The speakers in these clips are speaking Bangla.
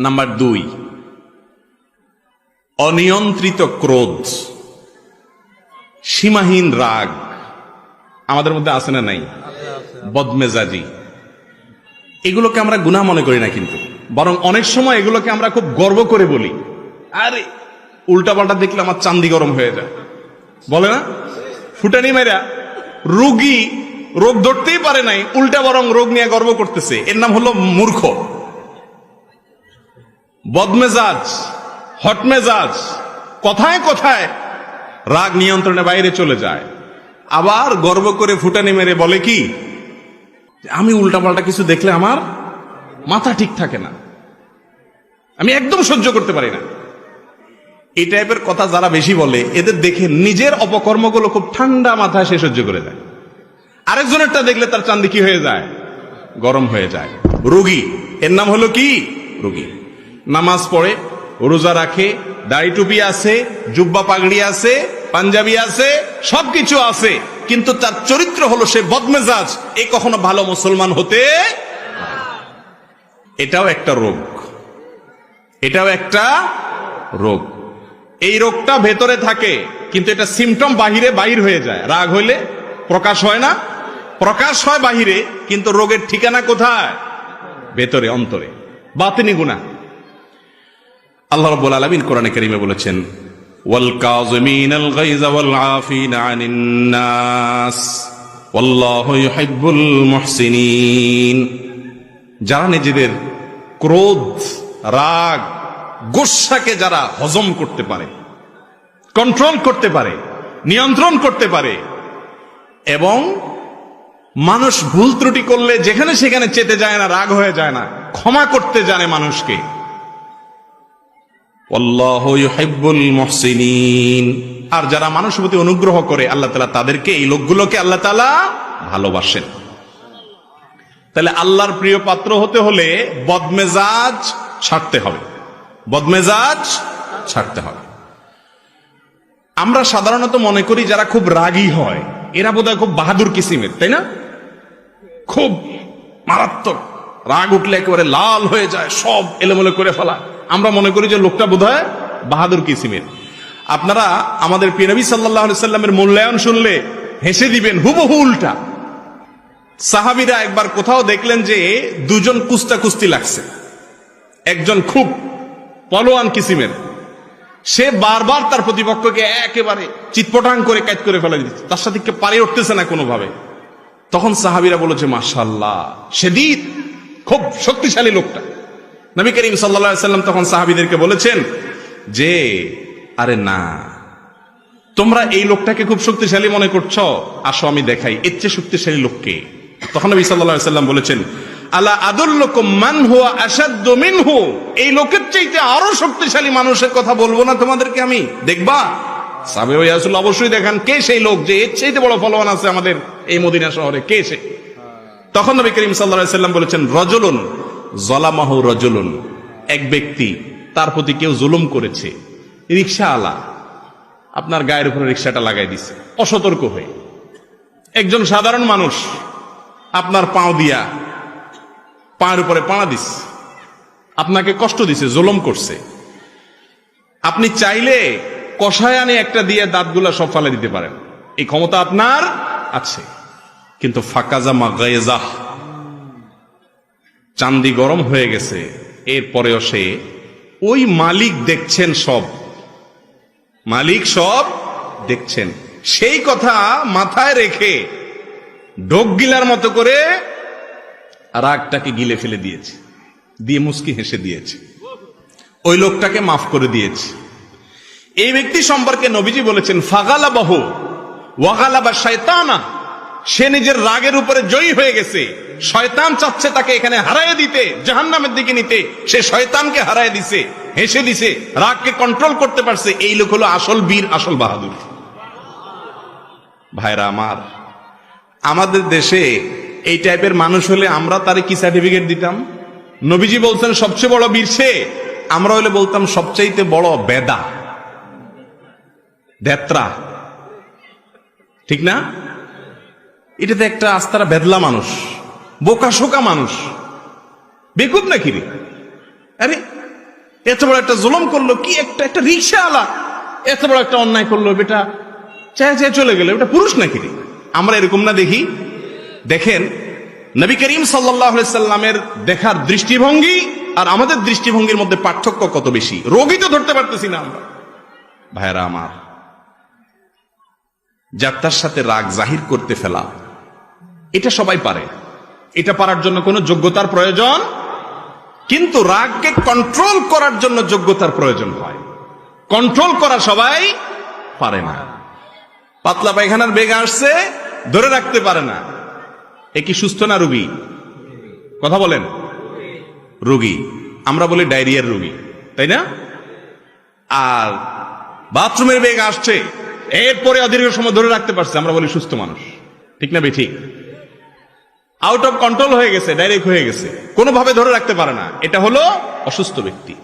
নাম্বার দুই, অনিয়ন্ত্রিত ক্রোধ, সীমাহীন রাগ, আমাদের মধ্যে আছে না নাই? বদমেজাজি। এগুলোকে আমরা গুনাহ মনে করি না কিন্তু। বরং অনেক সময় এগুলোকে আমরা খুব গর্ব করে বলি। আরে, উল্টাপাল্টা দেখলে আমার চান্দি গরম হয়ে যায়। বলে না? ফুটানি মেরা রোগী রোগ ধরতেই পারে নাই, উল্টা বরং রোগ নিয়ে গর্ব করতেছে। এর নাম হলো মূর্খ। বদমেজাজ, হটমেজাজ, কথায় কথায় রাগ নিয়ন্ত্রণে বাইরে চলে যায়। আবার গর্ব করে ফুটানি মেরে বলে কি আমি উল্টাপাল্টা কিছু দেখলে আমার মাথা ঠিক থাকে না। আমি একদম সহ্য করতে পারি না। এই টাইপের কথা যারা বেশি বলে, এদের দেখে নিজের অপকর্মগুলো খুব ঠান্ডা মাথায় সে সহ্য করে দেয়। আরেকজনেরটা দেখলে তার চান্দি কি হয়ে যায়? গরম হয়ে যায়। রোগী, এর নাম হলো কি? রোগী। নামাজ পড়ে, রোজা রাখে, দাড়ি টুপি আছে, জুব্বা পাগড়ি আছে, পাঞ্জাবি আছে, সবকিছু আছে। কিন্তু তার চরিত্র হলো সে বদমেজাজ। এ কখনো ভালো মুসলমান হতে এটাও একটা রোগ। এটাও একটা রোগ। এই রোগটা ভেতরে থাকে, কিন্তু এটা সিমটম বাহিরে বাহির হয়ে যায়। রাগ হইলে প্রকাশ হয় না। প্রকাশ হয় বাহিরে, কিন্তু রোগের ঠিকানা কোথায়? ভেতরে, অন্তরে। বাতিনি গুণা আল্লাহ রাব্বুল আলামিন কোরআনে কারীমে বলেছেন গায়যা ওয়াল আফিনা আনিন নাস, ওয়াল্লাহু ইউহিব্বুল মুহসিনিন। যারা নিজেদের ক্রোধ, রাগ গোসাকে যারা হজম করতে পারে, কন্ট্রোল করতে পারে, নিয়ন্ত্রণ করতে পারে, এবং মানুষ ভুল ত্রুটি করলে যেখানে সেখানে চেতে যায় না, রাগ হয়ে যায় না, ক্ষমা করতে জানে মানুষকে আর যারা মানুষের প্রতি অনুগ্রহ করে, আল্লাহ তাআলা তাদেরকে, এই লোকগুলোকে আল্লাহ তাআলা ভালোবাসেন। তাহলে আল্লাহর প্রিয় পাত্র হতে হলে বদমেজাজ ছাড়তে হবে। বদমেজাজ ছাড়তে হবে। আমরা সাধারণত মনে করি যারা খুব রাগী হয়, এরা বোধহয় খুব বাহাদুর কিসিমের, তাই না? খুব মারাত্মক। রাগ উঠলে একেবারে লাল হয়ে যায়, সব এলোমেলো করে ফেলা আমরা মনে করি যে লোকটা বোধ হয় বাহাদুর কিসিমের আপনারা আমাদের পিনবী সাল্লাহ সাল্লামের মূল্যায়ন শুনলে হেসে দিবেন, হুবহু উল্টা। সাহাবিরা একবার কোথাও দেখলেন যে দুজন কুস্তা কুস্তি লাগছে। একজন খুব পলোয়ান কিসিমের সে বারবার তার প্রতিপক্ষকে একেবারে চিৎপটাং করে কাজ করে ফেলে দিচ্ছে। তার সাথে পারে উঠতেছে না কোনোভাবে? তখন সাহাবিরা বলেছে মাশাল্লাহ সেদিন খুব শক্তিশালী লোকটা। নবী করিম সাল্লা সাল্লাম তখন সাহাবিদেরকে বলেছেন যে, আরে না, তোমরা এই লোকটাকে খুব শক্তিশালী মনে করছ, আসো আমি দেখাই, এর চেয়ে শক্তিশালী লোককে তখন নবী সাল্লাম বলেছেন, আলা আদুল্লকুম মান হুয়া মিনহু? এই লোকের চাইতে আরও শক্তিশালী মানুষের কথা বলব না তোমাদেরকে আমি, দেখবা? সাবে অবশ্যই দেখান, কে সেই লোক যে এর চাইতে বড় ফলোয়ান আছে আমাদের এই মদিনা শহরে, কে সে? তখন নবী করিম সাল্লাম বলেছেন, রজলুন, জলামাহু রজলুন। এক ব্যক্তি, তার প্রতি কেউ জুলুম করেছে রিক্সা আলা আপনার গায়ের উপরে রিক্সাটা লাগাই দিছে, অসতর্ক হয়ে। একজন সাধারণ মানুষ, আপনার পাও দিয়া পায়ের উপরে পাড়া দিস আপনাকে কষ্ট দিছে, জুলুম করছে। আপনি চাইলে কষায়ানে একটা দিয়ে দাঁতগুলা সব ফালে দিতে পারেন। এই ক্ষমতা আপনার আছে। কিন্তু ফাঁকাজা মাগাইজাহ চান্দি গরম হয়ে গেছে, এরপরেও সে ওই মালিক দেখছেন সব। মালিক সব দেখছেন। সেই কথা মাথায় রেখে ডোক গিলার মতো করে রাগটাকে গিলে ফেলে দিয়েছে, দিয়ে মুস্কি হেসে দিয়েছে। ওই লোকটাকে মাফ করে দিয়েছে। এই ব্যক্তি সম্পর্কে নবীজি বলেছেন ফাগালা বাহু ওয়াগালা বা শয়তানা সে নিজের রাগের উপরে জয়ী হয়ে গেছে। শয়তান চাচ্ছে তাকে এখানে হারায় দিতে, জাহান্নামের দিকে নিতে। সে শয়তানকে হারায় দিছে, হেসে দিছে, রাগকে কন্ট্রোল করতে পারছে। এই লোক হলো আসল বীর, আসল বাহাদুর। ভাইরা আমার, আমাদের দেশে এই টাইপের মানুষ হলে আমরা তারে কি সার্টিফিকেট দিতাম? নবীজি বলছেন, সবচেয়ে বড় বীর সে। আমরা হলে বলতাম, সবচাইতে বড় বেদা, দেত্রা। ঠিক না? এটাতে একটা আস্তারা বেদলা মানুষ, বোকা শোকা মানুষ। বেকুব নাকি রে? আরে, এত বড় একটা জুলম করল কি একটা একটা রিক্সা আলা এত বড় একটা অন্যায় করল, বেটা। চায় চায় চলে গেল, এটা পুরুষ নাকি রে? আমরা এরকম না দেখি। দেখেন, নবী করিম সাল্লামের দেখার দৃষ্টিভঙ্গি আর আমাদের দৃষ্টিভঙ্গির মধ্যে পার্থক্য কত বেশি? রোগী তো ধরতে পারতেছি না আমরা। ভাইরা আমার, যাত্রার সাথে রাগ জাহির করতে ফেলা এটা সবাই পারে। এটা পারার জন্য কোনো যোগ্যতার প্রয়োজন? কিন্তু রাগকে কন্ট্রোল করার জন্য যোগ্যতার প্রয়োজন হয়। কন্ট্রোল করা সবাই পারে না। পাতলা পায়খানার বেগ আসছে, ধরে রাখতে পারে না। এ কি সুস্থ না রুগী? কথা বলেন। রুগী। আমরা বলি ডায়রিয়ার রুগী, তাই না? আর বাথরুমের বেগ আসছে, এরপরে অদীর্ঘ সময় ধরে রাখতে পারছে, আমরা বলি সুস্থ মানুষ। ঠিক না বে, ঠিক? আউট অফ কন্ট্রোল হয়ে গেছে ডাইরেক্ট হয়ে গেছে। কোনোভাবে ধরে রাখতে পারে না। এটা হলো অসুস্থ ব্যক্তি।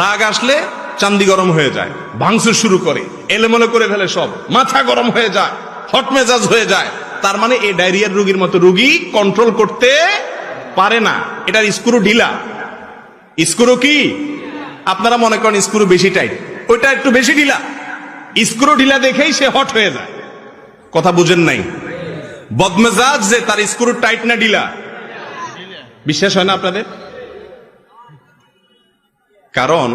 রাগ আসলে চান্দি গরম হয়ে যায়, ভাঙচুর শুরু করে, এলোমেলো করে ফেলে সব। মাথা গরম হয়ে যায় হট মেজাজ হয়ে যায়। তার মানে এই ডায়রিয়ার রোগীর মতো রুগী কন্ট্রোল করতে পারে না। এটার স্ক্রু ঢিলা। স্ক্রু কি? আপনারা মনে করেন স্ক্রু বেশি টাইট ওইটা একটু বেশি ঢিলা। স্ক্রু ঢিলা দেখেই সে হট হয়ে যায়। কথা বুঝেন নাই। বদমেজাজ যে তার স্ক্রু টাইট না ঢিলা। বিশ্বাস হয় না আপনাদের? কারণ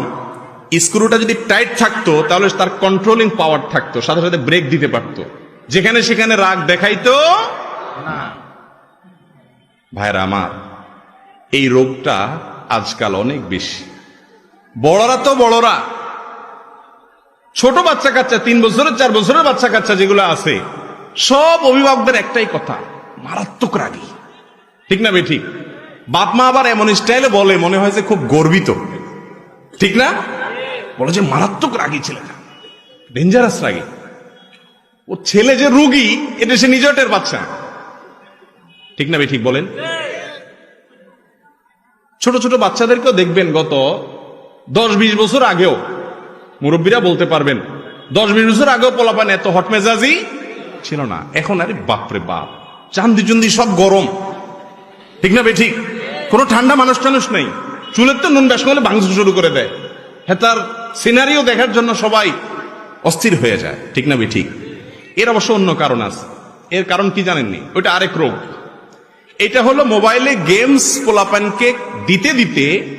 স্ক্রুটা যদি টাইট থাকতো, তাহলে তার কন্ট্রোলিং পাওয়ার থাকতো, সাথে সাথে ব্রেক দিতে পারতো। যেখানে সেখানে রাগ দেখাইতো ভাইরা আমার, এই রোগটা আজকাল অনেক বেশি। বড়রা তো বড়রা। ছোট বাচ্চা কাচ্চা তিন বছরের, চার বছরের বাচ্চা কাচ্চা যেগুলো আছে সব অভিভাবকদের একটাই কথা, মারাত্মক রাগী। ঠিক না বে ঠিক বাপ মা আবার এমন স্টাইলে বলে, মনে হয় যে খুব গর্বিত। ঠিক না? বলে যে মারাত্মক রাগী ছেলেটা। ডেঞ্জারাস রাগী। ও ছেলে যে রুগী, এটা সে নিজেও টের পাচ্ছে না। ঠিক না বে ঠিক বলেন। ছোট ছোট বাচ্চাদেরকেও দেখবেন গত দশ বিশ বছর আগেও। মুরব্বীরা বলতে পারবেন দশ বিশ বছর আগেও পোলাপান এত হট মেজাজি ছিল না। এখন আরে বাপরে বাপ। চান্দি চুন্দি সব গরম। ঠিক না বে ঠিক? কোনো ঠান্ডা মানুষ টানুষ নেই। চুলের তো নুন ব্যাস করলে ভাঙচুর শুরু করে দেয়। হ্যাঁ তার সিনারিও দেখার জন্য সবাই অস্থির হয়ে যায়। ঠিক না বে ঠিক? এর অবশ্য অন্য কারণ আছে। এর কারণ কি জানেননি? ওইটা আরেক রোগ। এটা হলো মোবাইলে গেমস পোলাপানকে দিতে দিতে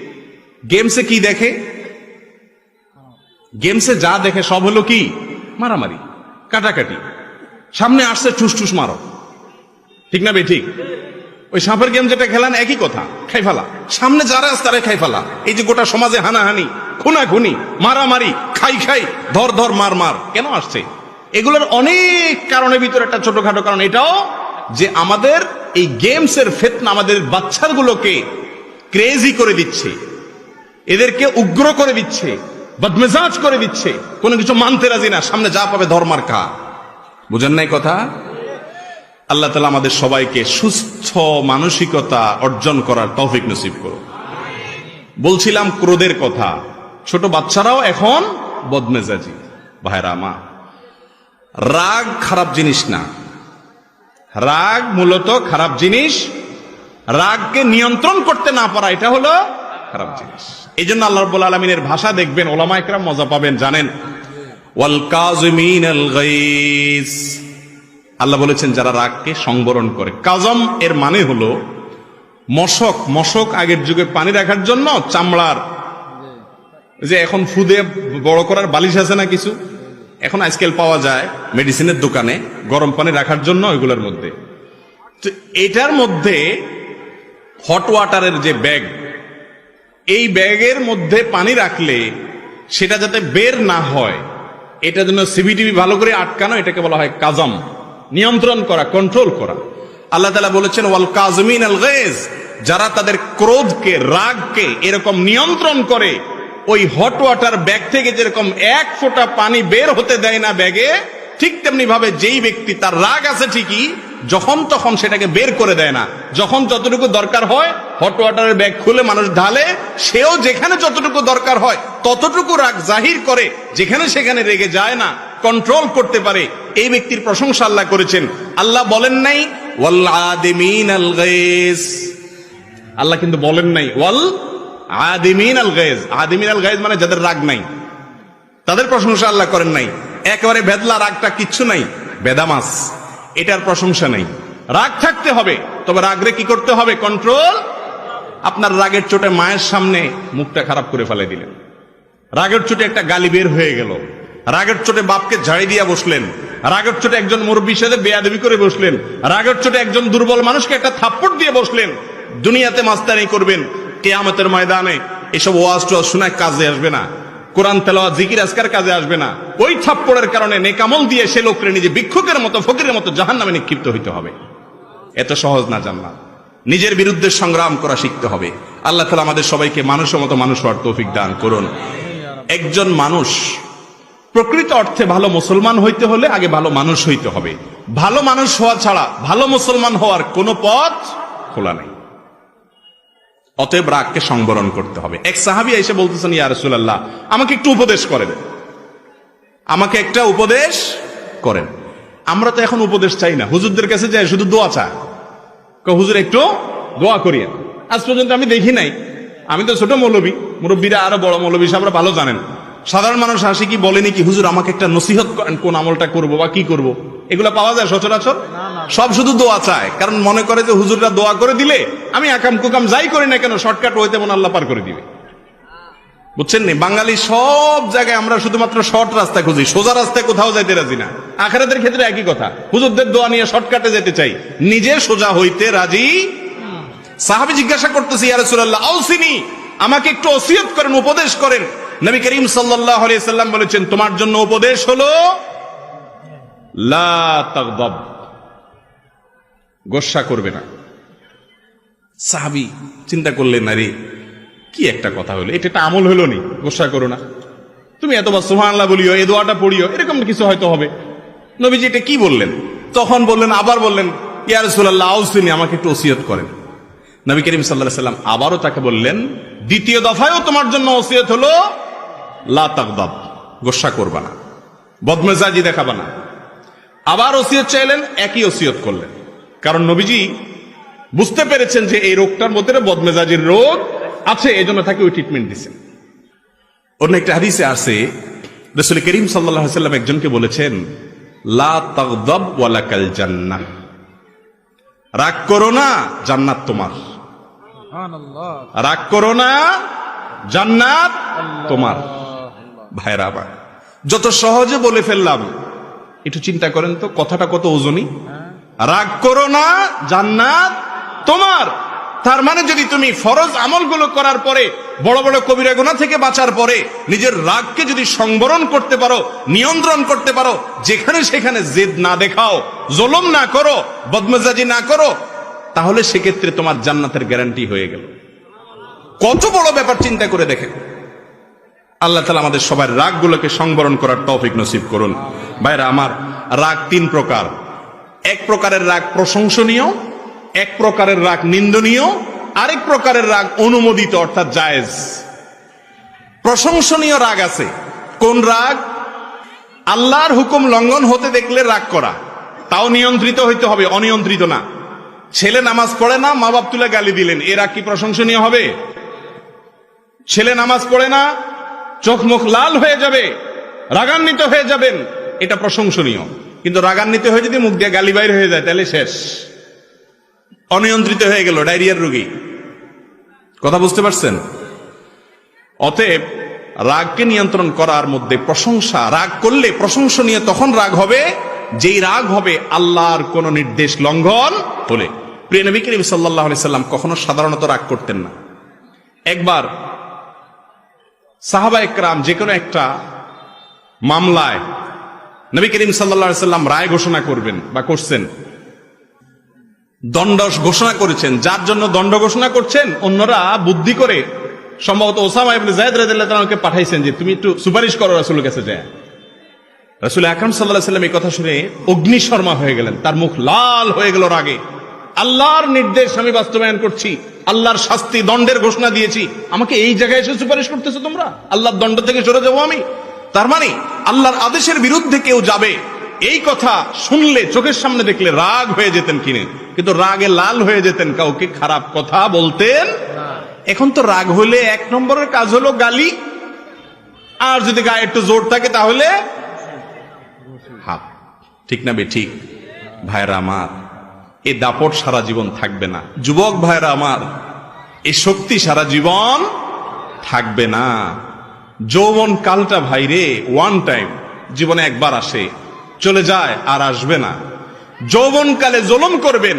গেমসে কি দেখে? গেমসে যা দেখে সব হলো কি? মারামারি, কাটাকাটি। সামনে আসছে ঠুস ঠুস মারো। ঠিক না বে ঠিক। ওই সাপের গেম যেটা খেলান একই কথা খাই ফেলা সামনে যারা আছে তারা খাই ফেলা এই যে গোটা সমাজে হানাহানি, খুনাখুনি, মারামারি, খাই খাই, ধর ধর, মার মার, কেন আসছে? এগুলোর অনেক কারণের ভিতরে একটা ছোটখাটো কারণ এটাও যে আমাদের এই গেমসের ফেতনা আমাদের বাচ্চাগুলোকে ক্রেজি করে দিচ্ছে। এদেরকে উগ্র করে দিচ্ছে, বদমেজাজ করে দিচ্ছে। কোনো কিছু মানতে রাজি না, সামনে যা পাবে ধর্মার কা বুঝেন নাই কথা? আল্লাহ তালা আমাদের সবাইকে সুস্থ মানসিকতা অর্জন করার তৌফিক নসিব করো বলছিলাম ক্রোধের কথা। ছোট বাচ্চারাও এখন বদমেজাজি। ভাইরা মা, রাগ খারাপ জিনিস না। রাগ মূলত খারাপ জিনিস। রাগকে নিয়ন্ত্রণ করতে না পারা, এটা হলো খারাপ জিনিস। এই জন্য আল্লাহ আলমিনের ভাষা দেখবেন ওলামা একরাম মজা পাবেন, জানেন। আল্লাহ বলেছেন, যারা রাগকে সংবরণ করে। কাজম এর মানে হলো মশক। মশক আগের যুগে পানি রাখার জন্য চামড়ার। যে এখন ফুদে বড় করার বালিশ আছে না কিছু? এখন আজকাল পাওয়া যায় মেডিসিনের দোকানে গরম পানি রাখার জন্য ওইগুলোর মধ্যে। তো এটার মধ্যে হট ওয়াটারের যে ব্যাগ, এই ব্যাগের মধ্যে পানি রাখলে সেটা যাতে বের না হয় এটা জন্য সিবিটিভি ভালো করে আটকানো, এটাকে বলা হয় কাজম। নিয়ন্ত্রণ করা কন্ট্রোল করা। আল্লাহ তালা বলেছেন, ওয়াল কাজমিন যারা তাদের ক্রোধকে, রাগকে এরকম নিয়ন্ত্রণ করে, ওই হট ওয়াটার ব্যাগ থেকে যেরকম এক ফোঁটা পানি বের হতে দেয় না ব্যাগে, ঠিক তেমনি ভাবে যেই ব্যক্তি তার রাগ আছে ঠিকই যখন তখন সেটাকে বের করে দেয় না। যখন যতটুকু দরকার হয় হট ওয়াটারের ব্যাগ খুলে মানুষ ঢালে, সেও যেখানে যতটুকু দরকার হয়, ততটুকু রাগ জাহির করে, যেখানে সেখানে রেগে যায় না কন্ট্রোল করতে পারে। এই ব্যক্তির প্রশংসা আল্লাহ করেছেন। আল্লাহ বলেন নাই আল আল্লাহ কিন্তু বলেন নাই, ওয়াল আদিমিন আল গায়েজ আদিমিন আল গায়েজ মানে যাদের রাগ নাই। তাদের প্রশংসা আল্লাহ করেন নাই। একেবারে বেদলা রাগটা কিচ্ছু নাই। বেদামাস এটার প্রশংসা নেই। রাগ থাকতে হবে, তবে রাগরে কি করতে হবে? কন্ট্রোল আপনার রাগের চোটে মায়ের সামনে মুখটা খারাপ করে ফেলে দিলেন। রাগের চোটে একটা গালি বের হয়ে গেল। রাগের চোটে বাপকে ঝাড়ি দিয়া বসলেন। রাগের চোটে একজন মুরব্বীর সাথে বেয়াদবি করে বসলেন। রাগের চোটে একজন দুর্বল মানুষকে একটা থাপ্পড় দিয়ে বসলেন। দুনিয়াতে মাস্তানি করবেন, কেয়ামতের ময়দানে এসব ওয়াজ টোয়াজ শোনায় কাজে আসবে না। কোরআন তেলাওয়াত, জিকির আজকার কাজে আসবে না। ওই থাপ্পড়ের কারণে নেকামল দিয়ে সে লোকরে নিজে ভিক্ষুকের মতো, ফকিরের মতো জাহান নামে নিক্ষিপ্ত হইতে হবে। এত সহজ না জানলা নিজের বিরুদ্ধে সংগ্রাম করা শিখতে হবে। আল্লাহ তালা আমাদের সবাইকে মানুষের মতো মানুষ হওয়ার তৌফিক দান করুন। একজন মানুষ প্রকৃত অর্থে ভালো মুসলমান হইতে হলে আগে ভালো মানুষ হইতে হবে। ভালো মানুষ হওয়া ছাড়া ভালো মুসলমান হওয়ার কোনো পথ খোলা নেই। অতএব রাগকে সংবরণ করতে হবে। এক সাহাবি এসে বলতেছেন, ইয়া রাসূলুল্লাহ, আমাকে একটু উপদেশ করেন। আমাকে একটা উপদেশ করেন। আমরা তো এখন উপদেশ চাই না। হুজুরদের কাছে যাই, শুধু দোয়া চায় হুজুর, একটু দোয়া করিয়েন। আজ পর্যন্ত আমি দেখি নাই। আমি তো ছোট মৌলবী। মুরব্বীরা আরও বড় মৌলবী সাহেবরা ভালো জানেন। সাধারণ মানুষ আসে কি বলেনি কি হুজুর, আমাকে একটা নসিহত করেন, কোন আমলটা করব বা কি করব? এগুলো পাওয়া যায় সচরাচর? সব শুধু দোয়া চায়। কারণ মনে করে যে হুজুররা দোয়া করে দিলে, আমি আকাম কুকাম যাই করি না কেন, শর্টকাট হইতে মন আল্লাহ পার করে দিবে। বুঝছেন নি? বাঙালি সব জায়গায় আমরা শুধুমাত্র শর্ট রাস্তা খুঁজি, সোজা রাস্তায় কোথাও যাইতে রাজি না। আখারাতের ক্ষেত্রে একই কথা। হুজুরদের দোয়া নিয়ে শর্টকাটে যেতে চাই। নিজে সোজা হইতে রাজি সাহাবি জিজ্ঞাসা করতেছি, ইয়া রাসূলুল্লাহ, আউসিনি, আমাকে একটু ওসিয়ত করেন, উপদেশ করেন। নবী করিম সাল্লাল্লাহু আলাইহি সাল্লাম বলেছেন, তোমার জন্য উপদেশ হলো, লা তাগদাব। গোসা করবে না। সাহাবি চিন্তা করলেন, আরে, কি একটা কথা হলো? এটা একটা আমল হলো নি, গোসা করো না। তুমি এতবার সুবহানাল্লাহ বলিও এ দোয়াটা পড়িও, এরকম কিছু হয়তো হবে। নবীজি এটা কি বললেন? তখন বললেন, আবার বললেন, ইয়া রাসূলুল্লাহ আউসিনি আমাকে একটু ওসিয়ত করেন। নবী করিম সাল্লাল্লাহু সাল্লাম আবারও তাকে বললেন, দ্বিতীয় দফায়ও তোমার জন্য ওসিয়ত হলো, লা তাগদাব, গোসা করবা না, বদমেজাজি দেখাবা না। আবার ওসিয়ত চাইলেন, একই ওসিয়ত করলেন। কারণ নবীজি বুঝতে পেরেছেন যে এই রোগটার মধ্যে বদমেজাজির রোগ আছে এই জন্য তাকে ওই ট্রিটমেন্ট দিচ্ছেন অন্য একটা হাদিসে আছে রসুল করিম সাল্লাহ সাল্লাম একজনকে বলেছেন লা ওয়ালাকাল জান্নাহ। রাগ করো না জান্নাত তোমার। রাগ করো না জান্নাত তোমার। ভাইরা আবার যত সহজে বলে ফেললাম একটু চিন্তা করেন তো কথাটা কত ওজনই রাগ করো না, জান্নাত তোমার। তার মানে যদি তুমি ফরজ আমলগুলো করার পরে, বড় বড় কবিরা গুণা থেকে বাঁচার পরে, নিজের রাগকে যদি সংবরণ করতে পারো, নিয়ন্ত্রণ করতে পারো, যেখানে সেখানে জেদ না দেখাও, জলম না করো, বদমেজাজি না করো, তাহলে সেক্ষেত্রে তোমার জান্নাতের গ্যারান্টি হয়ে গেল। কত বড় ব্যাপার চিন্তা করে দেখেন আল্লাহ তালা আমাদের সবার রাগগুলোকে সংবরণ করার তৌফিক নসিব করুন। ভাইরা, আমার রাগ তিন প্রকার। এক প্রকারের রাগ প্রশংসনীয়, এক প্রকারের রাগ নিন্দনীয়, আরেক প্রকারের রাগ অনুমোদিত, অর্থাৎ জায়েজ। প্রশংসনীয় রাগ আছে। কোন রাগ? আল্লাহর হুকুম লঙ্ঘন হতে দেখলে রাগ করা। তাও নিয়ন্ত্রিত হইতে হবে, অনিয়ন্ত্রিত না। ছেলে নামাজ পড়ে না মা বাপ তুলে গালি দিলেন, এ রাগ কি প্রশংসনীয় হবে? ছেলে নামাজ পড়ে না, চোখ মুখ লাল হয়ে যাবে, রাগান্বিত হয়ে যাবেন, এটা প্রশংসনীয়। কিন্তু রাগান্বিত হয়ে যদি মুখ দিয়ে গালি বাইর হয়ে যায়, তাহলে শেষ। অনিয়ন্ত্রিত হয়ে গেল, ডায়রিয়ার রোগী। কথা বুঝতে পারছেন? অতএব রাগকে নিয়ন্ত্রণ করার মধ্যে প্রশংসা, রাগ করলে প্রশংসনীয় তখন রাগ হবে, যেই রাগ হবে আল্লাহর কোন নির্দেশ লঙ্ঘন হলে প্রিয় নবী করিম সাল্লাহ কখনো সাধারণত রাগ করতেন না। একবার সাহাবা একরাম যে কোনো একটা মামলায় নবী করিম সাল্লা সাল্লাম রায় ঘোষণা করবেন বা করছেন। দণ্ড ঘোষণা করেছেন। যার জন্য দণ্ড ঘোষণা করছেন, অন্যরা বুদ্ধি করে সম্ভবত ওসামা জায়দ রাদিয়াল্লাহু পাঠাইছেন যে, তুমি একটু সুপারিশ করো রাসূলের কাছে যায়। রাসূল আকরাম সাল্লাম এই কথা শুনে অগ্নিশর্মা হয়ে গেলেন। তার মুখ লাল হয়ে গেল রাগে। আল্লাহর নির্দেশ আমি বাস্তবায়ন করছি, আল্লাহর শাস্তি দণ্ডের ঘোষণা দিয়েছি। আমাকে এই জায়গায় এসে সুপারিশ করতেছো তোমরা? আল্লাহর দণ্ড থেকে সরে যাব আমি। তার মানে আল্লাহর আদেশের বিরুদ্ধে কেউ যাবে, এই কথা শুনলে চোখের সামনে দেখলে রাগ হয়ে যেতেন কিনে। কিন্তু রাগে লাল হয়ে যেতেন কাউকে খারাপ কথা বলতেন। এখন তো রাগ হলে এক নম্বরের কাজ হলো গালি। আর যদি গায়ে একটু জোর থাকে তাহলে ঠিক না বে, ঠিক? ভাইরা আমার, এ দাপট সারা জীবন থাকবে না। যুবক ভাইরা আমার, এ শক্তি সারা জীবন থাকবে না। যৌবন কালটা ভাইরে ওয়ান টাইম জীবনে একবার আসে। চলে যায় আর আসবে না। যৌবন কালে জুলুম করবেন,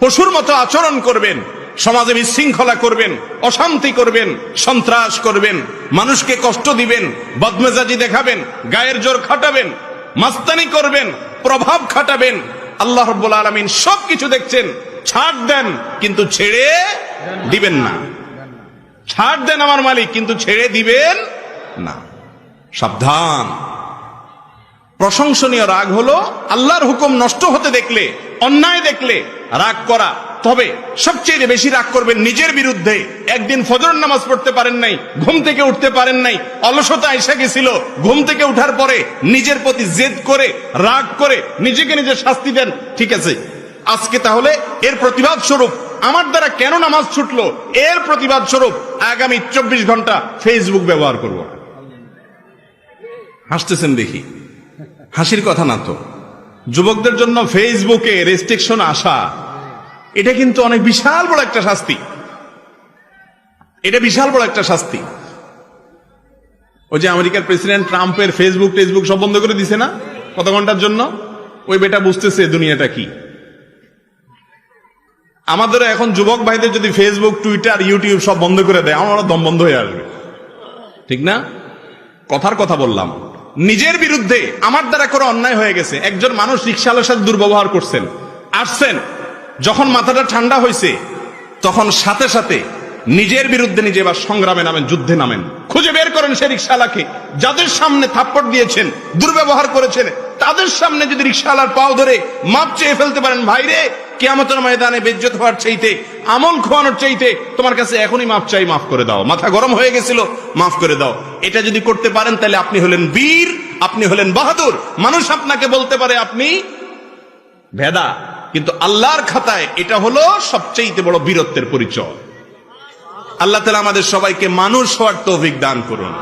পশুর মতো আচরণ করবেন, সমাজে বিশৃঙ্খলা করবেন, অশান্তি করবেন, সন্ত্রাস করবেন, মানুষকে কষ্ট দিবেন, বদমেজাজি দেখাবেন, গায়ের জোর খাটাবেন, মাস্তানি করবেন, প্রভাব খাটাবেন। আল্লাহ রব্বুল আলমিন সবকিছু দেখছেন, ছাড় দেন, কিন্তু ছেড়ে দিবেন না। ছাড় দেন আমার মালিক, কিন্তু ছেড়ে দিবেন না। সাবধান। প্রশংসনীয় রাগ হলো আল্লাহর হুকুম নষ্ট হতে দেখলে, অন্যায় দেখলে রাগ করা। তবে সবচেয়ে বেশি রাগ করবেন নিজের বিরুদ্ধে। একদিন ফজর নামাজ পড়তে পারেন নাই, ঘুম থেকে উঠতে পারেন নাই, অলসতা এসে গেছিল। ঘুম থেকে উঠার পরে নিজের প্রতি জেদ করে, রাগ করে নিজেকে নিজে শাস্তি দেন। ঠিক আছে? আজকে তাহলে এর প্রতিবাদ স্বরূপ আমার দ্বারা কেন নামাজ ছুটলো? এর প্রতিবাদ স্বরূপ আগামী চব্বিশ ঘণ্টা ফেসবুক ব্যবহার করব। হাসতেছেন দেখি। হাসির কথা না তো। যুবকদের জন্য ফেসবুকে রেস্ট্রিকশন আসা, এটা কিন্তু অনেক বিশাল বড় একটা শাস্তি। এটা বিশাল বড় একটা শাস্তি। ওই যে আমেরিকার প্রেসিডেন্ট ট্রাম্পের ফেসবুক টেসবুক সব বন্ধ করে দিছে না কত ঘণ্টার জন্য? ওই বেটা বুঝতেছে দুনিয়াটা কি। আমাদের এখন যুবক ভাইদের যদি ফেসবুক, টুইটার, ইউটিউব সব বন্ধ করে দেয়, আমার দম বন্ধ হয়ে আসবে। ঠিক না? কথার কথা বললাম। নিজের বিরুদ্ধে আমার দ্বারা করে অন্যায় হয়ে গেছে। একজন মানুষ রিক্সাওয়ালার সাথে দুর্ব্যবহার করছেন। আসছেন। যখন মাথাটা ঠান্ডা হয়েছে তখন সাথে সাথে নিজের বিরুদ্ধে নিজে এবার সংগ্রামে নামেন, যুদ্ধে নামেন। খুঁজে বের করেন সে রিক্সাওয়ালাকে যাদের সামনে থাপ্পড় দিয়েছেন, দুর্ব্যবহার করেছেন, তাদের সামনে যদি রিক্সাওয়ালার পাও ধরে মাপ চেয়ে ফেলতে পারেন, ভাইরে কেয়ামতের ময়দানে বেজ্জত হওয়ার চাইতে, আমল খোয়ানোর চাইতে তোমার কাছে এখনই মাফ চাই, মাফ করে দাও। মাথা গরম হয়ে গেছিল, মাফ করে দাও। এটা যদি করতে পারেন, তাহলে আপনি হলেন বীর, আপনি হলেন বাহাদুর। মানুষ আপনাকে বলতে পারে, আপনি ভেদা। কিন্তু আল্লাহর খাতায় এটা হলো সবচেয়ে বড় বীরত্বের পরিচয়। আল্লাহ তালা আমাদের সবাইকে মানুষ হওয়ার তৌফিক দান করুন।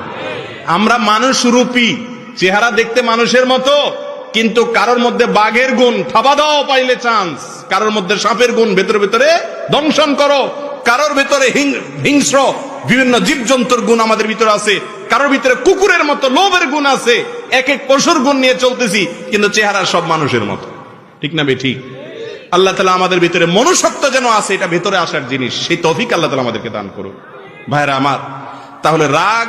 আমরা মানুষ রূপী চেহারা দেখতে মানুষের মতো কিন্তু কারোর মধ্যে বাঘের গুণ থাবা দাও পাইলে চান্স কারোর মধ্যে সাপের গুণ, ভেতরে ভেতরে দংশন করো। কারোর ভেতরে হিংস্র, বিভিন্ন জীবজন্তুর গুণ আমাদের ভিতরে আছে। কারোর ভিতরে কুকুরের মতো লোভের গুণ আছে। এক এক পশুর গুণ নিয়ে চলতেছি, কিন্তু চেহারা সব মানুষের মতো। ঠিক না বে ঠিক? আল্লাহ তালা আমাদের ভিতরে মনুষ্যত্ব যেন আছে, এটা ভেতরে আসার জিনিস। সেই তফিক আল্লাহ তালা আমাদেরকে দান করুন ভাইরা আমার, তাহলে রাগ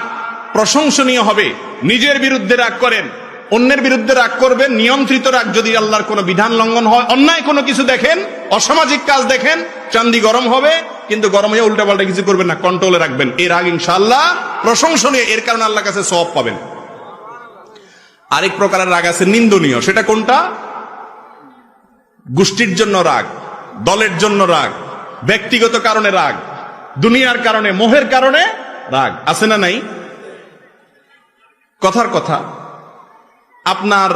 প্রশংসনীয় হবে। নিজের বিরুদ্ধে রাগ করেন। অন্যের বিরুদ্ধে রাগ করবেন, নিয়ন্ত্রিত রাগ যদি আল্লাহর কোনো বিধান লঙ্ঘন হয়, অন্যায় কোনো কিছু দেখেন, অসামাজিক কাজ দেখেন, চান্দি গরম হবে, কিন্তু গরম হয়ে উল্টা পাল্টা কিছু করবেন না কন্ট্রোলে রাখবেন। এর রাগ ইনশাল্লাহ প্রশংসনীয়, এর কারণে আল্লাহ কাছে সব পাবেন। আরেক প্রকারের রাগ আছে নিন্দনীয়, সেটা কোনটা? গোষ্ঠীর জন্য রাগ, দলের জন্য রাগ, ব্যক্তিগত কারণে রাগ, দুনিয়ার কারণে, মোহের কারণে রাগ, আছে না নাই? কথার কথা আপনার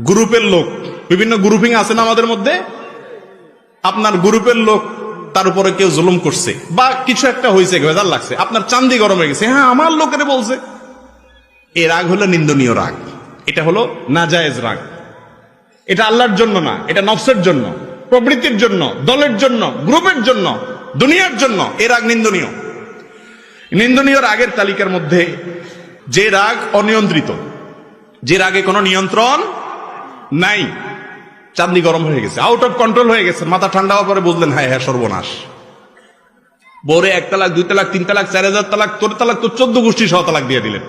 গ্রুপের লোক, বিভিন্ন গ্রুপিং আছে না আমাদের মধ্যে? আপনার গ্রুপের লোক তার উপরে কেউ জুলুম করছে বা কিছু একটা হয়েছে ভেজাল লাগছে। আপনার চান্দি গরম হয়ে গেছে। হ্যাঁ আমার লোকের বলছে। এই রাগ হলো নিন্দনীয় রাগ। এটা হলো নাজায়েজ রাগ। এটা আল্লাহর জন্য না, এটা নফসের জন্য, প্রবৃত্তির জন্য, দলের জন্য, গ্রুপের জন্য, দুনিয়ার জন্য এ রাগ নিন্দনীয়। নিন্দনীয় রাগের তালিকার মধ্যে যে রাগ অনিয়ন্ত্রিত যে রাগে কোনো নিয়ন্ত্রণ নাই। চাঁদনি গরম হয়ে গেছে আউট অফ কন্ট্রোল হয়ে গেছে, মাথা ঠান্ডা হওয়ার পরে বুঝলেন হ্যাঁ হ্যাঁ সর্বনাশ। বোরে এক তালাক, দুই তালাক, তিন তালাক, চার হাজার তালাক তোর তালাক, তো চোদ্দ গোষ্ঠী সহ তালাক দিয়ে দিলেন।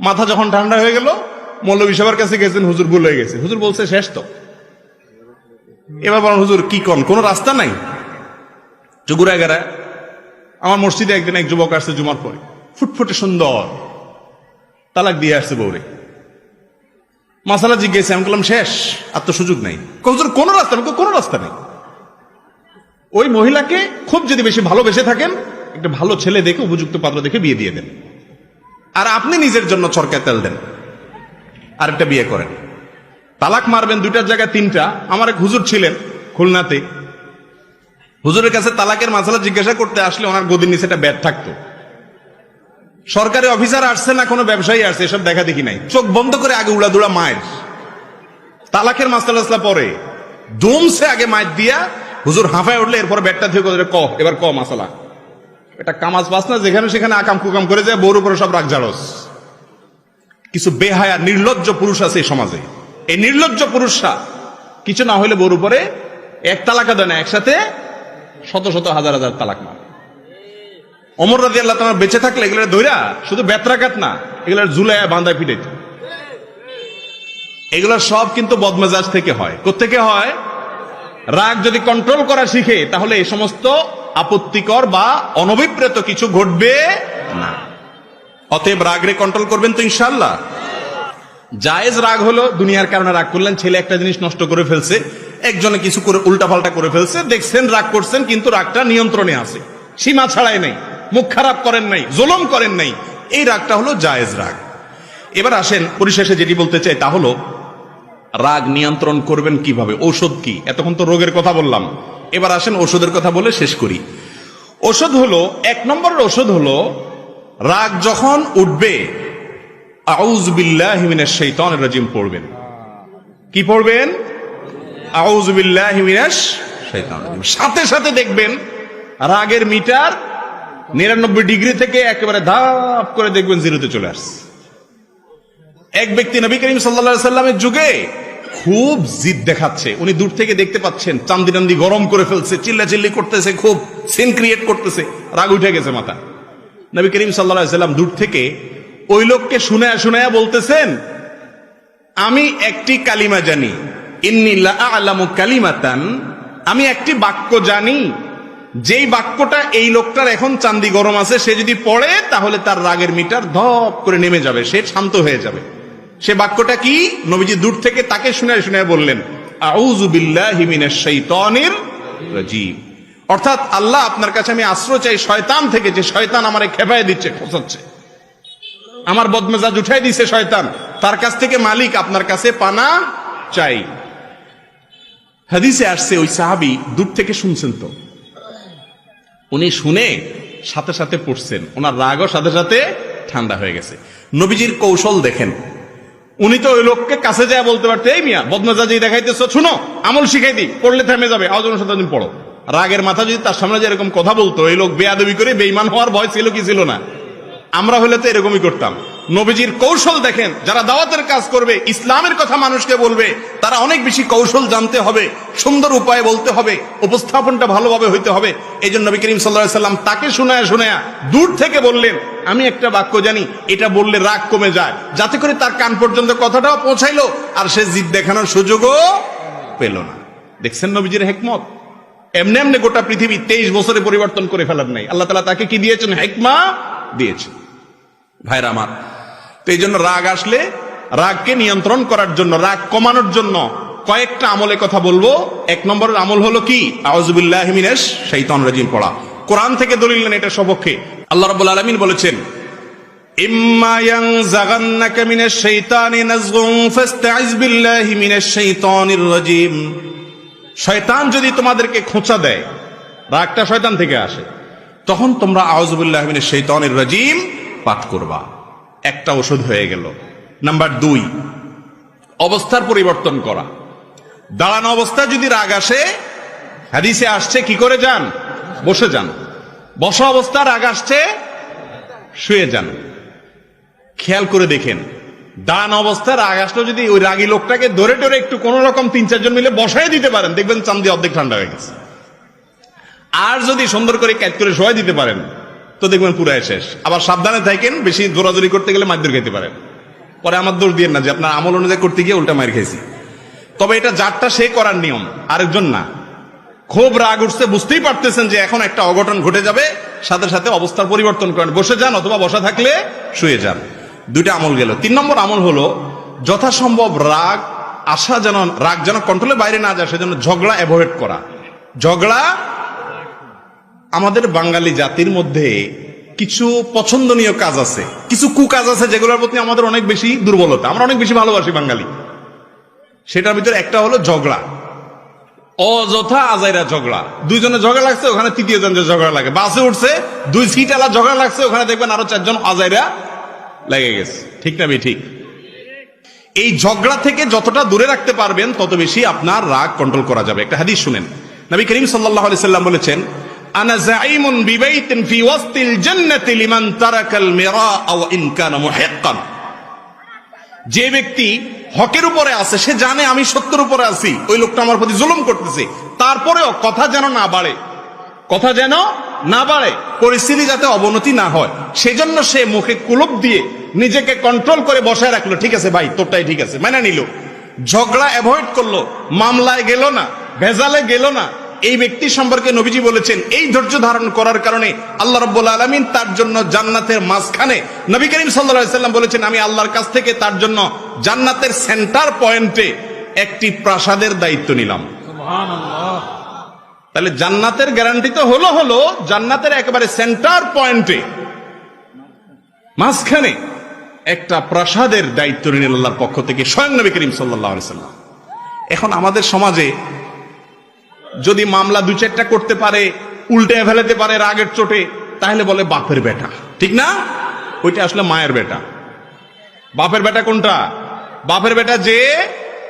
মাথা যখন ঠান্ডা হয়ে গেল, মৌলবী সাহেবের কাছে গেছেন, হুজুর ভুল হয়ে গেছে। হুজুর বলছে, শেষ তো। এবার বলেন, হুজুর, কি কন? কোন রাস্তা নাই? চুগুরা গেরা আমার মসজিদে একদিন এক যুবক আসছে জুমার পরে। ফুটফুটে সুন্দর তালাক দিয়ে আসছে বৌরে মাসালা জিজ্ঞেস আমি বললাম শেষ আর তো সুযোগ নাই। কয়, হুজুর কোন রাস্তা নেই কোনো রাস্তা নেই। ওই মহিলাকে খুব যদি বেশি ভালোবেসে থাকেন একটা ভালো ছেলে দেখে উপযুক্ত পাত্র দেখে বিয়ে দিয়ে দেন। আর আপনি নিজের জন্য চরকায় তেল দেন আর একটা বিয়ে করেন। তালাক মারবেন দুইটার জায়গায় তিনটা। আমার এক হুজুর ছিলেন খুলনাতে। হুজুরের কাছে তালাকের মাসালা জিজ্ঞাসা করতে আসলে ওনার গদির নিচে একটা ব্যাট থাকতো। সরকারি অফিসার আসছে না, কোনো ব্যবসায়ী আসছে, এসব দেখা দেখি নাই। চোখ বন্ধ করে আগে উড়াদুড়া মায়ের। তালাকের মাসালা আসলা পরে। দমছে আগে মায়ের দিয়া। হুজুর হাঁফায় উঠলে এরপর ব্যাটটা থেকে ক, এবার ক মাসালা। এটা কামাজ পাস না, যেখানে সেখানে আকাম কুকাম করে যায়, বউর উপরে সব রাগ জাড়স কিছু বেহায়া, নির্লজ্জ পুরুষ আছে এই সমাজে। এই নির্লজ্জ পুরুষরা, কিছু না হলে বউর উপরে এক তালাকা দেয় না একসাথে শত শত হাজার হাজার তালাক মার। অমর রাজি আল্লাহ তোমার বেঁচে থাকলে এগুলোর দৈরা শুধু বেত্রাঘাত না, এগুলোর ঝুলায় বান্ধায় পিটাইত। এগুলো সব কিন্তু বদমেজাজ থেকে হয়। কোত্থেকে হয়? রাগ যদি কন্ট্রোল করা শিখে, তাহলে এই সমস্ত আপত্তিকর বা অনভিপ্রেত কিছু ঘটবে না। অতএব রাগরে কন্ট্রোল করবেন তো ইনশাল্লাহ জায়েজ রাগ হলো, দুনিয়ার কারণে রাগ করলেন, ছেলে একটা জিনিস নষ্ট করে ফেলছে, একজনে কিছু করে উল্টাপাল্টা করে ফেলছে, দেখছেন রাগ করছেন, কিন্তু রাগটা নিয়ন্ত্রণে আছে। সীমা ছাড়াই নাই। মুখ খারাপ করেন নাই, জুলুম করেন নাই। এই রাগটা হলো জায়েজ রাগ। এবার আসেন পরিশেষে যেটি বলতে চাই তা হলো, রাগ নিয়ন্ত্রণ করবেন কীভাবে? ঔষধ কি? এতক্ষণ তো রোগের কথা বললাম। এবার আসেন ওষুধের কথা বলে শেষ করি। ওষুধ হলো, এক নম্বরের ওষুধ হলো, রাগ যখন উঠবে আউজবিল্লাহ শৈতানের রাজিম পড়বেন। কি পড়বেন? আউজবিল্লাহ সাথে সাথে দেখবেন, রাগের মিটার নিরানব্বই ডিগ্রি থেকে একেবারে ধাপ করে দেখবেন জিরোতে চলে আসছে। এক ব্যক্তি নবী করিম সাল্লা সাল্লামের যুগে খুব জিদ দেখাচ্ছে। উনি দূর থেকে দেখতে পাচ্ছেন চান্দি টান্দি গরম করে ফেলছে চিল্লা চিল্লি করতেছে, খুব সিন ক্রিয়েট করতেছে, রাগ উঠে গেছে মাথা। নবী করিম সাল্লা সাল্লাম দূর থেকে ওই লোককে শুনে শুনায়া বলতেছেন, আমি একটি কালিমা জানি ইন্নিল্লা আলামু কালিমাতান, আমি একটি বাক্য জানি যেই বাক্যটা এই লোকটার এখন চান্দি গরম আছে, সে যদি পড়ে, তাহলে তার রাগের মিটার ধপ করে নেমে যাবে, সে শান্ত হয়ে যাবে। সে বাক্যটা কি? নবীজি দূর থেকে তাকে শুনে শুনে বললেন অর্থাৎ আল্লাহ আপনার কাছে, আমি আশ্রয় চাই শয়তান থেকে, যে শয়তান আমারে খেপায় দিচ্ছে খোঁচাচ্ছে আমার বদমেজাজ উঠাই দিছে শয়তান। তার কাছ থেকে মালিক আপনার কাছে পানা চাই। হাদিসে আসছে, ওই সাহাবি দূর থেকে শুনছেন তো। উনি শুনে সাথে সাথে পড়ছেন। ওনার রাগও সাথে সাথে ঠান্ডা হয়ে গেছে। নবীজির কৌশল দেখেন। উনি তো ওই লোককে কাছে যায় বলতে পারতে, এই মিয়া, বদমেজাজি দেখাইতেছ, শুনো, আমল শিখাই দিই পড়লে থেমে যাবে আজ তুমি পড়ো। রাগের মাথা যদি তার সামনে যেরকম কথা বলতো এই লোক বেয়াদবি করে বেইমান হওয়ার ভয় ছিল কি ছিল না? আমরা হলে তো এরকমই করতাম। নবীজির কৌশল দেখেন, যারা দাওয়াতের কাজ করবে, ইসলামের কথা মানুষকে বলবে, তারা অনেক বেশি কৌশল জানতে হবে, সুন্দর উপায়ে বলতে হবে, উপস্থাপনটা ভালোভাবে হইতে হবে। এই জন্য নবী করিম সাল্লাহ সাল্লাম তাকে শোনায় শোনায়া দূর থেকে বললেন, আমি একটা বাক্য জানি, এটা বললে রাগ কমে যায়। যাতে করে তার কান পর্যন্ত কথাটাও পৌঁছাইলো, আর সে জিদ দেখানোর সুযোগও পেল না। দেখছেন নবীজির হেকমত? এমনি এমনি গোটা পৃথিবী তেইশ বছরে পরিবর্তন করে ফেলার নাই। আল্লাহ তালা তাকে কি দিয়েছেন? হেকমা দিয়েছে। ভাইরা আমার, তো এই জন্য রাগ আসলে রাগকে নিয়ন্ত্রণ করার জন্য, রাগ কমানোর জন্য কয়েকটা আমলের কথা বলব। এক নম্বরের আমল হলো কি? আউজুবিল্লাহ মিনেশ শৈতান রাজিম পড়া। কোরআন থেকে দলিল নেন এটা সপক্ষে। আল্লাহ রাব্বুল আলামিন বলেছেন শয়তান যদি তোমাদেরকে খোঁচা দেয়, রাগটা শয়তান থেকে আসে। তখন তোমরা আউজুবিল্লাহ মিনাশ শাইতানির রাজিম পাঠ করবা। একটা ওষুধ হয়ে গেল। নাম্বার দুই, অবস্থার পরিবর্তন করা। দাঁড়ানো অবস্থা যদি রাগ আসে, হাদিসে আসছে, কি করে যান? বসে যান। বসা অবস্থা রাগ আসছে, শুয়ে যান। খেয়াল করে দেখেন, দাঁড়ানো অবস্থায় রাগ আসলো যদি ওই রাগী লোকটাকে ধরে ধরে একটু কোন রকম তিন চারজন মিলে বসাই দিতে পারেন। দেখবেন চান্দি অর্ধেক ঠান্ডা হয়ে গেছে। আর যদি সুন্দর করে ক্যাচ করে শোয়াই দিতে পারেন, তো দেখবেন পুরাই শেষ। আবার সাবধানে থাকেন, বেশি জোরাজোরি করতে গেলে মারধর খেতে পারেন। পরে আমার দোষ দিয়ে না যে আপনার আমল অনুযায়ী করতে গিয়ে উল্টা মার খেয়েছি। তবে এটা যারটা সে করার নিয়ম, আরেকজন না। খুব রাগ উঠছে, বুঝতেই পারতেছেন যে এখন একটা অঘটন ঘটে যাবে, সাথে সাথে অবস্থার পরিবর্তন করেন। বসে যান অথবা বসা থাকলে শুয়ে যান। দুইটা আমল গেল। তিন নম্বর আমল হলো, যথাসম্ভব রাগ আসা যেন, রাগ যেন কন্ট্রোলের বাইরে না যায়, সেজন্য ঝগড়া অ্যাভয়েড করা। ঝগড়া আমাদের বাঙালি জাতির মধ্যে কিছু পছন্দনীয় কাজ আছে। কিছু কুকাজ আছে যেগুলোর প্রতি আমাদের অনেক বেশি দুর্বলতা। আমরা অনেক বেশি ভালোবাসি বাঙালি। সেটার ভিতরে একটা হলো ঝগড়া। অযথা আজাইরা ঝগড়া। দুইজনে ঝগড়া লাগছে, ওখানে তৃতীয় জন ঝগড়া লাগে। বাসে উঠছে, দুই সিট আলা ঝগড়া লাগছে, ওখানে দেখবেন আরও চারজন আজাইরা লেগে গেছে। ঠিক না ঠিক। এই ঝগড়া থেকে যতটা দূরে রাখতে পারবেন, তত বেশি আপনার রাগ কন্ট্রোল করা যাবে। একটা হাদিস শুনেন। নবী করিম সাল্লাল্লাহু আলাইহি সাল্লাম বলেছেন আনা জাইমুন বিবাইতিন ফি ওয়াসতিল জান্নাতি লিমান তারাকাল মিরা আও ইন যে ব্যক্তি হকের উপরে আছে, সে জানে আমি সত্যের উপরে আছি। ওই লোকটা আমার প্রতি জুলুম করতেছে। তারপরেও কথা যেন না বাড়ে, কথা যেন না বাড়ে, পরিস্থিতি যাতে অবনতি না হয়, সেজন্য সে মুখে কুলুপ দিয়ে নিজেকে কন্ট্রোল করে বসায় রাখল। ঠিক আছে ভাই, তোরটাই ঠিক আছে, মেনে নিল। ঝগড়া অ্যাভয়েড করল, মামলায় গেল না, ভেজালে গেল না এই ব্যক্তি সম্পর্কে নবীজি বলেছেন এই ধৈর্য ধারণ করার কারণে আল্লাহ রব্বুল আলমিন তার জন্য জান্নাতের মাঝখানে নবী করিম সাল্লা সাল্লাম বলেছেন আমি আল্লাহর কাছ থেকে তার জন্য জান্নাতের সেন্টার পয়েন্টে একটি প্রাসাদের দায়িত্ব নিলাম। তাহলে জান্নাতের গ্যারান্টি তো হলো হলো জান্নাতের একেবারে সেন্টার পয়েন্টে মাঝখানে একটা প্রাসাদের দায়িত্ব নিলেন আল্লাহর পক্ষ থেকে স্বয়ং নবী করিম সাল্লাহ সাল্লাম। এখন আমাদের সমাজে যদি মামলা দু চারটা করতে পারে, উল্টে ফেলাতে পারে রাগের চোটে, তাহলে বলে বাপের বেটা। ঠিক না? ওইটা আসলে মায়ের বেটা। বাপের বেটা কোনটা? বাপের বেটা যে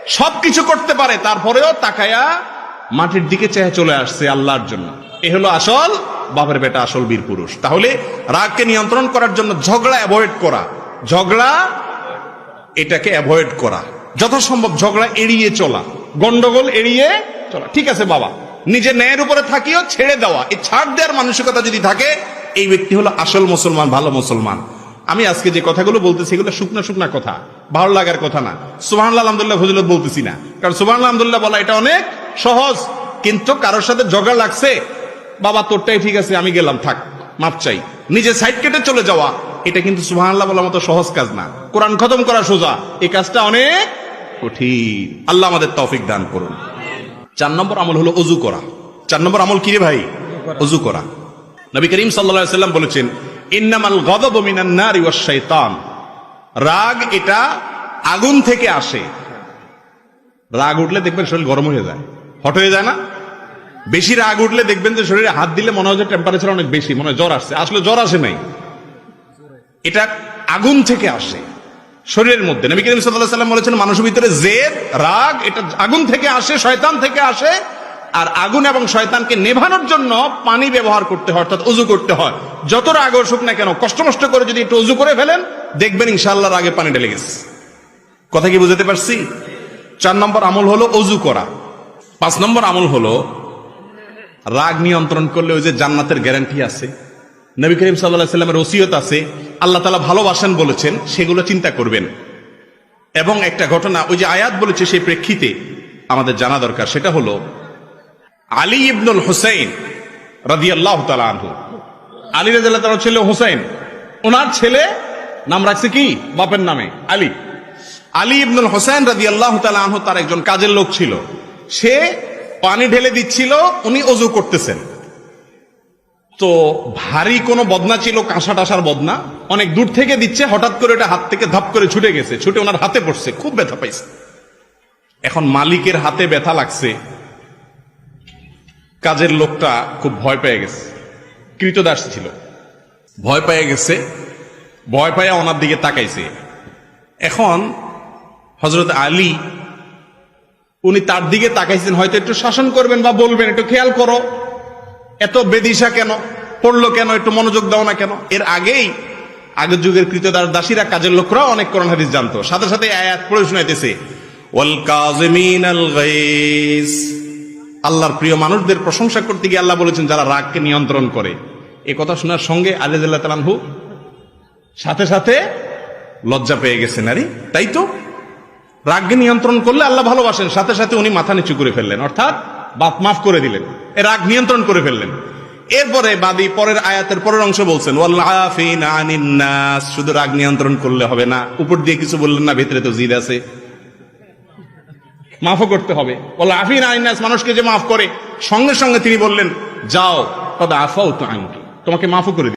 সবকিছু করতে পারে, তারপরেও তাকায়া মাটির দিকে চেয়ে চলে আসছে আল্লাহর জন্য। এ হলো আসল বাপের বেটা, আসল বীর পুরুষ। তাহলে রাগকে নিয়ন্ত্রণ করার জন্য ঝগড়া অ্যাভয়েড করা। ঝগড়া এটাকে অ্যাভয়েড করা। যথাসম্ভব ঝগড়া এড়িয়ে চলা। গন্ডগোল এড়িয়ে চলা ঠিক আছে বাবা। নিজে ন্যায়ের উপরে থাকিও, ছেড়ে দেওয়া এই ছাড় দেওয়ার মানসিকতা যদি থাকে, এই ব্যক্তি হলো আসল মুসলমান, ভালো মুসলমান। আমি আজকে যে কথাগুলো বলতেছি, এগুলো শুকনা শুকনা কথা। ভালো লাগার কথা না। সুবাহ আলহামদুল্লাহ ফজিলত বলতেছি না। কারণ সুবাহ আলহামদুল্লাহ বলা এটা অনেক সহজ। কিন্তু কারোর সাথে ঝগড়া লাগছে, বাবা, তোরটাই ঠিক আছে, আমি গেলাম, থাক, মাপ চাই। নিজে সাইড কেটে চলে যাওয়া, এটা কিন্তু সুবাহ আল্লাহ বলার মতো সহজ কাজ না। কোরআন খতম করা সোজা। এই কাজটা অনেক কঠিন। আল্লাহ আমাদের তৌফিক দান করুন। চার নম্বর আমল হলো অজু করা। চার নম্বর আমল কি রে ভাই? অজু করা। নবী করিম সাল্লাম বলেছেন, ইন্নামাল গদব মিনান রাগ এটা আগুন থেকে আসে। রাগ উঠলে দেখবেন শরীর গরম হয়ে যায়। হট হয়ে যায় না? বেশি রাগ উঠলে দেখবেন যে শরীরে হাত দিলে মনে হয় যে টেম্পারেচার অনেক বেশি, মনে হয় জ্বর আসছে। আসলে জ্বর আসে নাই। এটা আগুন থেকে আসে। শরীরের মধ্যে। নবী করিম আলাইহি সাল্লাম বলেছেন, মানুষের ভিতরে জেদ, রাগ, এটা আগুন থেকে আসে, শয়তান থেকে আসে, আর আগুন এবং শয়তানকে নেভানোর জন্য পানি ব্যবহার করতে হয়, অর্থাৎ উজু করতে হয়। যত রাগ অসুখ না কেন, কষ্ট মষ্ট করে যদি একটু উজু করে ফেলেন, দেখবেন ইনশাআল্লাহ রাগে পানি ঢেলে গেছে। কথা কি বুঝতে পারছি? চার নম্বর আমল হলো অজু করা। পাঁচ নম্বর আমল হলো রাগ নিয়ন্ত্রণ করলে ওই যে জান্নাতের গ্যারান্টি আছে। নবী করিম সাল্লাহ সাল্লামের ওসিয়ত আছে, আল্লাহ তালা ভালোবাসেন বলেছেন, সেগুলো চিন্তা করবেন। এবং একটা ঘটনা, ওই যে আয়াত বলেছে সেই প্রেক্ষিতে আমাদের জানা দরকার, সেটা হলো আলী ইবনুল হুসাইন রাজি আল্লাহ আনহু। আলী তালার ছেলে হুসাইন। ওনার ছেলে নাম রাখছে কি? বাপের নামে, আলী। আলী ইবনুল হোসেন রাজি আল্লাহ আনহু তার একজন কাজের লোক ছিল। সে পানি ঢেলে দিচ্ছিল, উনি অজু করতেছেন। তো ভারী কোনো বদনা ছিল কাঁসা টাসার বদনা? অনেক দূর থেকে দিচ্ছে, হঠাৎ করে এটা হাত থেকে ধাপ করে ছুটে গেছে। ছুটে ওনার হাতে পড়ছে, খুব ব্যথা পাইছে। এখন মালিকের হাতে ব্যথা লাগছে। কাজের লোকটা খুব ভয় পেয়ে গেছে। কৃতদাস ছিল। ভয় পেয়ে গেছে, ভয় পাইয়া ওনার দিকে তাকাইছে। এখন হজরত আলী, উনি তার দিকে তাকাইছেন, হয়তো একটু শাসন করবেন বা বলবেন, একটু খেয়াল করো। এত বেদিশা কেন? পড়ল কেন? একটু মনোযোগ দাও না কেন? এর আগেই, আগের যুগের কৃতদার দাসীরা কাজের লোকরা অনেক করোনা হাদিস জানতো। সাথে সাথে আয়াত পড়ে শুনাইতেছে আল্লাহর প্রিয় মানুষদের প্রশংসা করতে গিয়ে আল্লাহ বলেছেন, যারা রাগকে নিয়ন্ত্রণ করে। এ কথা শোনার সঙ্গে আলিজাল্লাহ সাথে সাথে লজ্জা পেয়ে গেছেন। আরে, তাই তো? রাগকে নিয়ন্ত্রণ করলে আল্লাহ ভালোবাসেন, সাথে সাথে উনি মাথা নিচু করে ফেললেন। অর্থাৎ বাপ মাফ করে দিলেন, এ রাগ নিয়ন্ত্রণ করে ফেললেন। এরপরে বাদী পরের আয়াতের পরের অংশ বলছেন শুধু রাগ নিয়ন্ত্রণ করলে হবে না, উপর দিয়ে কিছু বললেন না, ভেতরে তো জিদ আছে। মাফও করতে হবে। মানুষকে যে মাফ করে, সঙ্গে সঙ্গে তিনি বললেন, যাও তবে আফাও তো আনকি তোমাকে মাফও করে